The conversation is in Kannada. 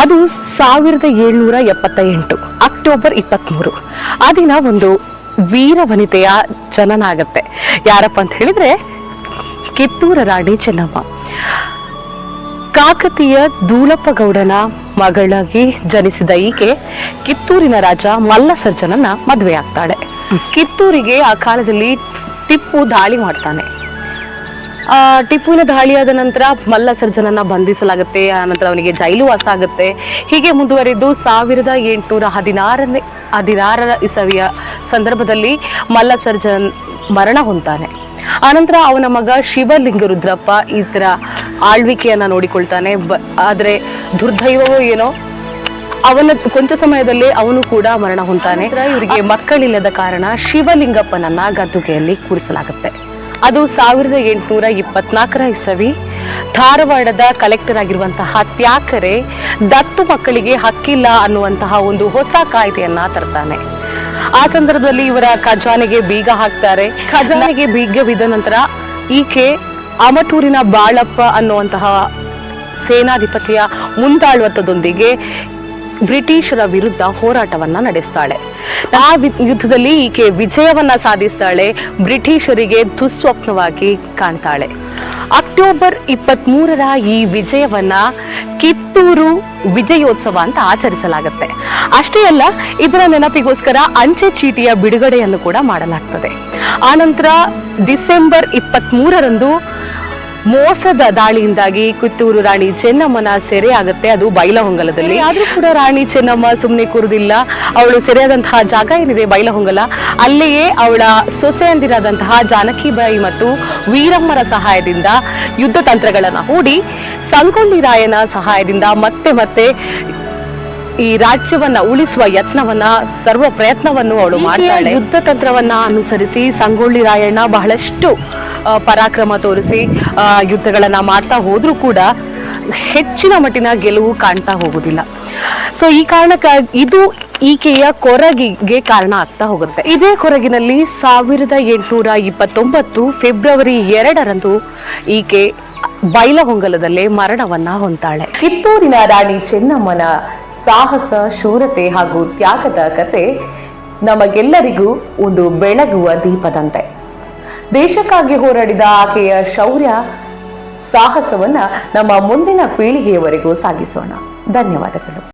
ಅದು ಸಾವಿರದ ಏಳ್ನೂರ ಎಪ್ಪತ್ತ ಎಂಟು ಅಕ್ಟೋಬರ್ ಇಪ್ಪತ್ತ್ಮೂರು ಆ ದಿನ ಒಂದು ವೀರ ವನಿತೆಯ ಜನನ ಆಗತ್ತೆ. ಯಾರಪ್ಪ ಅಂತ ಹೇಳಿದ್ರೆ ಕಿತ್ತೂರ ರಾಣಿ ಚೆನ್ನಮ್ಮ. ಕಾಕತೀಯ ದೂಲಪ್ಪ ಗೌಡನ ಮಗಳಾಗಿ ಜನಿಸಿದ ಈಕೆ ಕಿತ್ತೂರಿನ ರಾಜ ಮಲ್ಲ ಸರ್ಜನನ್ನ ಮದುವೆ ಆಗ್ತಾಳೆ ಕಿತ್ತೂರಿಗೆ ಆ ಕಾಲದಲ್ಲಿ ಟಿಪ್ಪು ದಾಳಿ ಮಾಡ್ತಾನೆ. ಟಿಪ್ಪುವಿನ ದಾಳಿಯಾದ ನಂತರ ಮಲ್ಲ ಸರ್ಜನನ್ನ ಬಂಧಿಸಲಾಗುತ್ತೆ. ಆ ನಂತರ ಅವನಿಗೆ ಜೈಲು ವಾಸ ಆಗುತ್ತೆ. ಹೀಗೆ ಮುಂದುವರೆದು ಸಾವಿರದ ಎಂಟುನೂರ ಹದಿನಾರನೇ ಹದಿನಾರರ ಇಸವಿಯ ಸಂದರ್ಭದಲ್ಲಿ ಮಲ್ಲ ಸರ್ಜನ್ ಮರಣ ಹೊಂತಾನೆ ಆನಂತರ ಅವನ ಮಗ ಶಿವಲಿಂಗ ರುದ್ರಪ್ಪ ಈ ತರ ಆಳ್ವಿಕೆಯನ್ನ ನೋಡಿಕೊಳ್ತಾನೆ. ಬ- ಆದ್ರೆ ದುರ್ದೈವವೋ ಏನೋ ಅವನ ಕೊಂಚ ಸಮಯದಲ್ಲಿ ಅವನು ಕೂಡ ಮರಣ ಹೊಂತಾನೆ ಇವರಿಗೆ ಮಕ್ಕಳಿಲ್ಲದ ಕಾರಣ ಶಿವಲಿಂಗಪ್ಪನನ್ನ ಗದ್ದುಗೆಯಲ್ಲಿ ಕೂರಿಸಲಾಗುತ್ತೆ. ಅದು ಸಾವಿರದ ಎಂಟುನೂರ ಇಪ್ಪತ್ನಾಲ್ಕರ ಇಸವಿ. ಧಾರವಾಡದ ಕಲೆಕ್ಟರ್ ಆಗಿರುವಂತಹ ತ್ಯಾಕರೆ ದತ್ತು ಮಕ್ಕಳಿಗೆ ಹಕ್ಕಿಲ್ಲ ಅನ್ನುವಂತಹ ಒಂದು ಹೊಸ ಕಾಯ್ದೆಯನ್ನ ತರ್ತಾನೆ. ಆ ಸಂದರ್ಭದಲ್ಲಿ ಇವರ ಖಜಾನೆಗೆ ಬೀಗ ಹಾಕ್ತಾರೆ. ಖಜಾನೆಗೆ ಬೀಗವಿದ ನಂತರ ಈಕೆ ಅಮಟೂರಿನ ಬಾಳಪ್ಪ ಅನ್ನುವಂತಹ ಸೇನಾಧಿಪತಿಯ ಮುಂದಾಳುವತ್ತದೊಂದಿಗೆ ಬ್ರಿಟಿಷರ ವಿರುದ್ಧ ಹೋರಾಟವನ್ನ ನಡೆಸ್ತಾಳೆ. ಆ ಯುದ್ಧದಲ್ಲಿ ಈಕೆ ವಿಜಯವನ್ನ ಸಾಧಿಸ್ತಾಳೆ, ಬ್ರಿಟಿಷರಿಗೆ ದುಸ್ವಪ್ನವಾಗಿ ಕಾಣ್ತಾಳೆ. ಅಕ್ಟೋಬರ್ ಇಪ್ಪತ್ತ್ ಮೂರರ ಈ ವಿಜಯವನ್ನ ಕಿತ್ತೂರು ವಿಜಯೋತ್ಸವ ಅಂತ ಆಚರಿಸಲಾಗುತ್ತೆ. ಅಷ್ಟೇ ಅಲ್ಲ, ಇದರ ನೆನಪಿಗೋಸ್ಕರ ಅಂಚೆ ಚೀಟಿಯ ಬಿಡುಗಡೆಯನ್ನು ಕೂಡ ಮಾಡಲಾಗ್ತದೆ. ಆನಂತರ ಡಿಸೆಂಬರ್ ಇಪ್ಪತ್ತ್ ಮೂರರಂದು ಮೋಸದ ದಾಳಿಯಿಂದಾಗಿ ಕಿತ್ತೂರು ರಾಣಿ ಚೆನ್ನಮ್ಮನ ಸೆರೆ ಆಗುತ್ತೆ ಅದು ಬೈಲಹೊಂಗಲದಲ್ಲಿ. ಆದ್ರೂ ಕೂಡ ರಾಣಿ ಚೆನ್ನಮ್ಮ ಸುಮ್ಮನೆ ಕೂರುದಿಲ್ಲ. ಅವಳು ಸೆರೆಯಾದಂತಹ ಜಾಗ ಏನಿದೆ ಬೈಲಹೊಂಗಲ? ಅಲ್ಲಿಯೇ ಅವಳ ಸೊಸೆಯಂದಿರಾದಂತಹ ಜಾನಕಿಬಾಯಿ ಮತ್ತು ವೀರಮ್ಮರ ಸಹಾಯದಿಂದ ಯುದ್ಧ ತಂತ್ರಗಳನ್ನ ಹೂಡಿ ಸಂಗೊಳ್ಳಿ ರಾಯನ ಸಹಾಯದಿಂದ ಮತ್ತೆ ಮತ್ತೆ ಈ ರಾಜ್ಯವನ್ನ ಉಳಿಸುವ ಯತ್ನವನ್ನ ಸರ್ವ ಪ್ರಯತ್ನವನ್ನು ಅವಳು ಮಾಡ್ತಾಳೆ. ಯುದ್ಧ ತಂತ್ರವನ್ನ ಅನುಸರಿಸಿ ಸಂಗೊಳ್ಳಿ ರಾಯಣ್ಣ ಬಹಳಷ್ಟು ಪರಾಕ್ರಮ ತೋರಿಸಿ ಯುದ್ಧಗಳನ್ನು ಮಾಡ್ತಾ ಹೋದ್ರೂ ಕೂಡ ಹೆಚ್ಚಿನ ಮಟ್ಟಿನ ಗೆಲುವು ಕಾಣ್ತಾ ಹೋಗುದಿಲ್ಲ. ಸೊ ಈ ಕಾರಣಕ್ಕಾಗಿ ಇದು ಈಕೆಯ ಕೊರಗಿಗೆ ಕಾರಣ ಆಗ್ತಾ ಹೋಗುತ್ತೆ. ಇದೇ ಕೊರಗಿನಲ್ಲಿ ಸಾವಿರದ ಎಂಟುನೂರ ಇಪ್ಪತ್ತೊಂಬತ್ತು ಫೆಬ್ರವರಿ ಎರಡರಂದು ಈಕೆ ಬೈಲಹೊಂಗಲದಲ್ಲೇ ಮರಣವನ್ನ ಹೊಂತಾಳೆ ಕಿತ್ತೂರಿನ ರಾಣಿ ಚೆನ್ನಮ್ಮನ ಸಾಹಸ, ಶೂರತೆ ಹಾಗೂ ತ್ಯಾಗದ ಕತೆ ನಮಗೆಲ್ಲರಿಗೂ ಒಂದು ಬೆಳಗುವ ದೀಪದಂತೆ. ದೇಶಕ್ಕಾಗಿ ಹೋರಾಡಿದ ಆಕೆಯ ಶೌರ್ಯ ಸಾಹಸವನ್ನ ನಮ್ಮ ಮುಂದಿನ ಪೀಳಿಗೆಯವರೆಗೂ ಸಾಗಿಸೋಣ. ಧನ್ಯವಾದಗಳು.